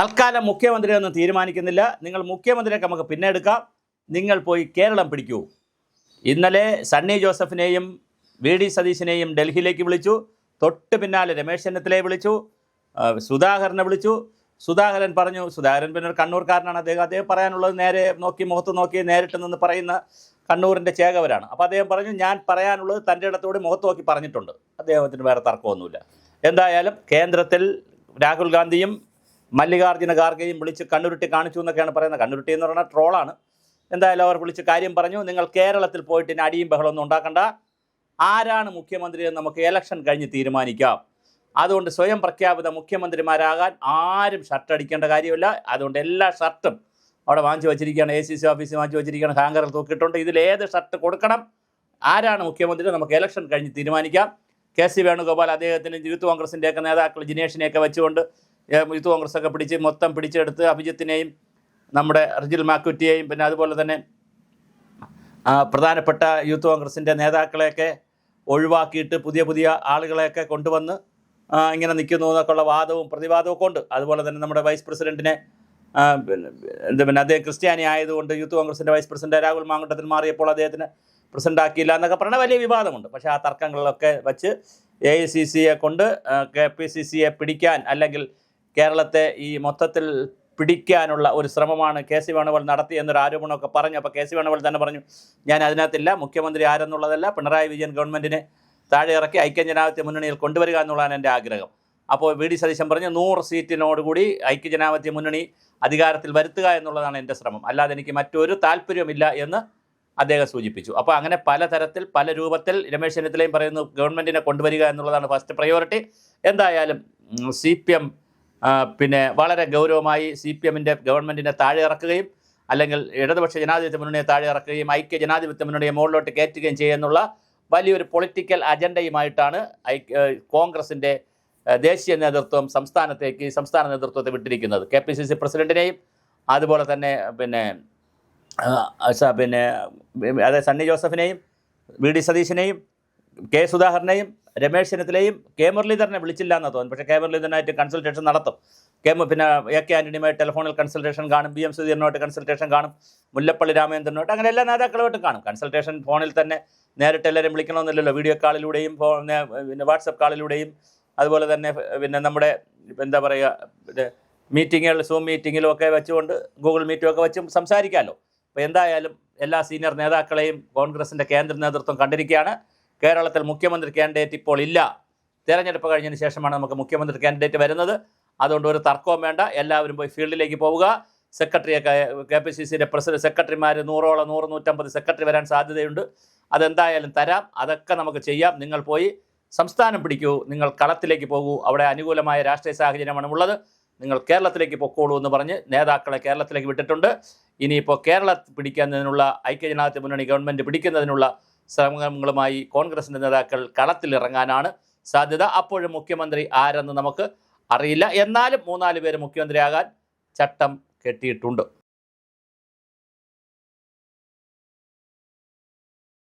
തൽക്കാലം മുഖ്യമന്ത്രി ഒന്നും തീരുമാനിക്കുന്നില്ല. നിങ്ങൾ മുഖ്യമന്ത്രിയൊക്കെ നമുക്ക് പിന്നെ എടുക്കാം. നിങ്ങൾ പോയി കേരളം പിടിക്കൂ. ഇന്നലെ സണ്ണി ജോസഫിനെയും വി ഡി സതീശിനെയും ഡൽഹിയിലേക്ക് വിളിച്ചു. തൊട്ട് പിന്നാലെ രമേശ് ചെന്നിത്തലയെ വിളിച്ചു. സുധാകരനെ വിളിച്ചു. സുധാകരൻ പറഞ്ഞു സുധാകരൻ പിന്നെ ഒരു കണ്ണൂർക്കാരനാണ് അദ്ദേഹം. അദ്ദേഹം പറയാനുള്ളത് നേരെ നോക്കി മുഖത്ത് നോക്കി നേരിട്ട് നിന്ന് പറയുന്ന കണ്ണൂരിന്റെ ചേകവരാണ്. അപ്പോൾ അദ്ദേഹം പറഞ്ഞു ഞാൻ പറയാനുള്ളത് തന്റെ ഇടത്തോട് മുഖത്ത് നോക്കി പറഞ്ഞിട്ടുണ്ട്. അദ്ദേഹത്തിന് വേറെ തർക്കമൊന്നുമില്ല. എന്തായാലും കേന്ദ്രത്തിൽ രാഹുൽ ഗാന്ധിയും മല്ലികാർജുന ഖാർഗെയും വിളിച്ച് കണ്ണുരുട്ടി കാണിച്ചു എന്നൊക്കെയാണ് പറയുന്നത്. കണ്ണുരുട്ടി എന്ന് പറഞ്ഞാൽ ട്രോളാണ്. എന്തായാലും അവർ വിളിച്ച് കാര്യം പറഞ്ഞു. നിങ്ങൾ കേരളത്തിൽ പോയിട്ട് ഇനി അടിയും ബഹളമൊന്നും ഉണ്ടാക്കണ്ട. ആരാണ് മുഖ്യമന്ത്രി എന്ന് നമുക്ക് ഇലക്ഷൻ കഴിഞ്ഞ് തീരുമാനിക്കാം. അതുകൊണ്ട് സ്വയം പ്രഖ്യാപിത മുഖ്യമന്ത്രിമാരാകാൻ ആരും ഷർട്ട് അടിക്കേണ്ട കാര്യമില്ല. അതുകൊണ്ട് എല്ലാ ഷർട്ടും അവിടെ വാങ്ങിച്ചു വച്ചിരിക്കുകയാണ്. എ സി സി ഓഫീസിൽ വാങ്ങിച്ചു വച്ചിരിക്കുകയാണ്. ഹാങ്കറിൽ തൂക്കിയിട്ടുണ്ട്. ഇതിൽ ഏത് ഷർട്ട് കൊടുക്കണം? ആരാണ് മുഖ്യമന്ത്രി നമുക്ക് ഇലക്ഷൻ കഴിഞ്ഞ് തീരുമാനിക്കാം. കെ സി വേണുഗോപാൽ അദ്ദേഹത്തിന്റെ യൂത്ത് കോൺഗ്രസിന്റെയൊക്കെ നേതാക്കൾ ജിനേഷിനെയൊക്കെ വെച്ചുകൊണ്ട് യൂത്ത് കോൺഗ്രസ് ഒക്കെ പിടിച്ച് മൊത്തം പിടിച്ചെടുത്ത് അഭിജിത്തിനെയും നമ്മുടെ റിജിൽ മാക്കുറ്റിയെയും പിന്നെ അതുപോലെ തന്നെ പ്രധാനപ്പെട്ട യൂത്ത് കോൺഗ്രസിന്റെ നേതാക്കളെയൊക്കെ ഒഴിവാക്കിയിട്ട് പുതിയ പുതിയ ആളുകളെയൊക്കെ കൊണ്ടുവന്ന് ഇങ്ങനെ നിൽക്കുന്നു എന്നൊക്കെയുള്ള വാദവും പ്രതിവാദവും ഒക്കെ ഉണ്ട്. അതുപോലെ തന്നെ നമ്മുടെ വൈസ് പ്രസിഡന്റിനെ എന്താ പിന്നെ അദ്ദേഹം ക്രിസ്ത്യാനി ആയതുകൊണ്ട് യൂത്ത് കോൺഗ്രസിന്റെ വൈസ് പ്രസിഡന്റ് രാഹുൽ മാങ്കുട്ടത്തിൽ മാറിയപ്പോൾ അദ്ദേഹത്തിന് പ്രസിഡന്റ് ആക്കിയില്ല എന്നൊക്കെ പറഞ്ഞ വലിയ വിവാദമുണ്ട്. പക്ഷേ ആ തർക്കങ്ങളിലൊക്കെ വച്ച് എ ഐ സി സിയെ കൊണ്ട് കെ പി സി സിയെ പിടിക്കാൻ അല്ലെങ്കിൽ കേരളത്തെ ഈ മൊത്തത്തിൽ പിടിക്കാനുള്ള ഒരു ശ്രമമാണ് കെ സി വേണുഗോപാൽ നടത്തി എന്നൊരു ആരോപണമൊക്കെ പറഞ്ഞു. അപ്പോൾ കെ സി വേണുഗോപാൽ തന്നെ പറഞ്ഞു ഞാൻ അതിനകത്തില്ല മുഖ്യമന്ത്രി ആരെന്നുള്ളതല്ല പിണറായി വിജയൻ ഗവൺമെന്റിനെ താഴെ ഇറക്കി ഐക്യ ജനാധിപത്യ മുന്നണിയിൽ കൊണ്ടുവരിക എന്നുള്ളതാണ് എന്റെ ആഗ്രഹം. അപ്പോൾ വി. ഡി. സതീശൻ പറഞ്ഞു നൂറ് സീറ്റിനോടുകൂടി ഐക്യജനാധിപത്യ മുന്നണി അധികാരത്തിൽ വരുത്തുക എന്നുള്ളതാണ് എന്റെ ശ്രമം. അല്ലാതെ എനിക്ക് മറ്റൊരു താല്പര്യമില്ല എന്ന് അദ്ദേഹം സൂചിപ്പിച്ചു. അപ്പോൾ അങ്ങനെ പലതരത്തിൽ പല രൂപത്തിൽ രമേശ് ചെന്നിത്തലയും പറയുന്നു ഗവൺമെന്റിനെ കൊണ്ടുവരിക എന്നുള്ളതാണ് ഫസ്റ്റ് പ്രയോറിറ്റി. എന്തായാലും സി പി എം പിന്നെ വളരെ ഗൗരവമായി സി പി എമ്മിന്റെ ഗവൺമെന്റിനെ താഴെ ഇറക്കുകയും അല്ലെങ്കിൽ ഇടതുപക്ഷ ജനാധിപത്യ മുന്നണിയെ താഴെ ഇറക്കുകയും ഐക്യ ജനാധിപത്യ മുന്നണിയെ മുകളിലോട്ട് കയറ്റുകയും ചെയ്യുന്നുള്ള വലിയൊരു പൊളിറ്റിക്കൽ അജണ്ടയുമായിട്ടാണ് കോൺഗ്രസിന്റെ ദേശീയ നേതൃത്വം സംസ്ഥാനത്തേക്ക് സംസ്ഥാന നേതൃത്വത്തെ വിട്ടിരിക്കുന്നത്. കെ പി സി സി പ്രസിഡന്റിനെയും അതുപോലെ തന്നെ പിന്നെ പിന്നെ അതായത് സണ്ണി ജോസഫിനെയും വി ഡി സതീശിനെയും കെ സുധാകരനെയും രമേശ് ചെന്നിത്തലയും കെ മുരളീധരനെ വിളിച്ചില്ല എന്നാണ് തോന്നുന്നു. പക്ഷേ കെ മുരളീധരനായിട്ട് കൺസൾട്ടേഷൻ നടത്തും. കെ പിന്നെ എ കെ ആന്റണിയുമായി ടെലിഫോണിൽ കൺസൾട്ടേഷൻ കാണും. ബി എം സുധീരനുമായിട്ട് കൺസൾട്ടേഷൻ കാണും. മുല്ലപ്പള്ളി രാമചന്ദ്രനുമായിട്ട് അങ്ങനെ എല്ലാ നേതാക്കളുമായിട്ടും കാണും. കൺസൾട്ടേഷൻ ഫോണിൽ തന്നെ നേരിട്ട് എല്ലാവരും വിളിക്കണമെന്നില്ലല്ലോ. വീഡിയോ കാളിലൂടെയും ഫോൺ പിന്നെ വാട്സപ്പ് കാളിലൂടെയും അതുപോലെ തന്നെ പിന്നെ നമ്മുടെ എന്താ പറയുക ഇത് മീറ്റിങ്ങുകൾ സൂം മീറ്റിങ്ങിലും ഒക്കെ വെച്ചുകൊണ്ട് ഗൂഗിൾ മീറ്റും ഒക്കെ വെച്ചും സംസാരിക്കാമല്ലോ അപ്പോൾ എന്തായാലും എല്ലാ സീനിയർ നേതാക്കളെയും കോൺഗ്രസിന്റെ കേന്ദ്ര നേതൃത്വം കണ്ടിരിക്കുകയാണ്. കേരളത്തിൽ മുഖ്യമന്ത്രി കാൻഡിഡേറ്റ് ഇപ്പോൾ ഇല്ല. തെരഞ്ഞെടുപ്പ് കഴിഞ്ഞതിന് ശേഷമാണ് നമുക്ക് മുഖ്യമന്ത്രി കാൻഡിഡേറ്റ് വരുന്നത്. അതുകൊണ്ട് ഒരു തർക്കവും വേണ്ട. എല്ലാവരും പോയി ഫീൽഡിലേക്ക് പോവുക. സെക്രട്ടറിയൊക്കെ കെ പി സി സിയുടെ പ്രസിഡന്റ് സെക്രട്ടറിമാർ നൂറോളം നൂറ് നൂറ്റമ്പത് സെക്രട്ടറി വരാൻ സാധ്യതയുണ്ട്. അതെന്തായാലും തരാം. അതൊക്കെ നമുക്ക് ചെയ്യാം. നിങ്ങൾ പോയി സംസ്ഥാനം പിടിക്കൂ. നിങ്ങൾ കളത്തിലേക്ക് പോകൂ. അവിടെ അനുകൂലമായ രാഷ്ട്രീയ സാഹചര്യമാണ് ഉള്ളത്. നിങ്ങൾ കേരളത്തിലേക്ക് പൊക്കോളൂ എന്ന് പറഞ്ഞ് നേതാക്കളെ കേരളത്തിലേക്ക് വിട്ടിട്ടുണ്ട്. ഇനിയിപ്പോൾ കേരള പിടിക്കുന്നതിനുള്ള ഐക്യജനാധിപത്യ മുന്നണി ഗവൺമെന്റ് പിടിക്കുന്നതിനുള്ള ശ്രമങ്ങളുമായി കോൺഗ്രസിന്റെ നേതാക്കൾ കളത്തിലിറങ്ങാനാണ് സാധ്യത. അപ്പോഴും മുഖ്യമന്ത്രി ആരെന്ന് നമുക്ക് അറിയില്ല. എന്നാലും മൂന്നാൽ പേര് മുഖ്യമന്ത്രിയാകാൻ ചട്ടം കെട്ടിയിട്ടുണ്ട്.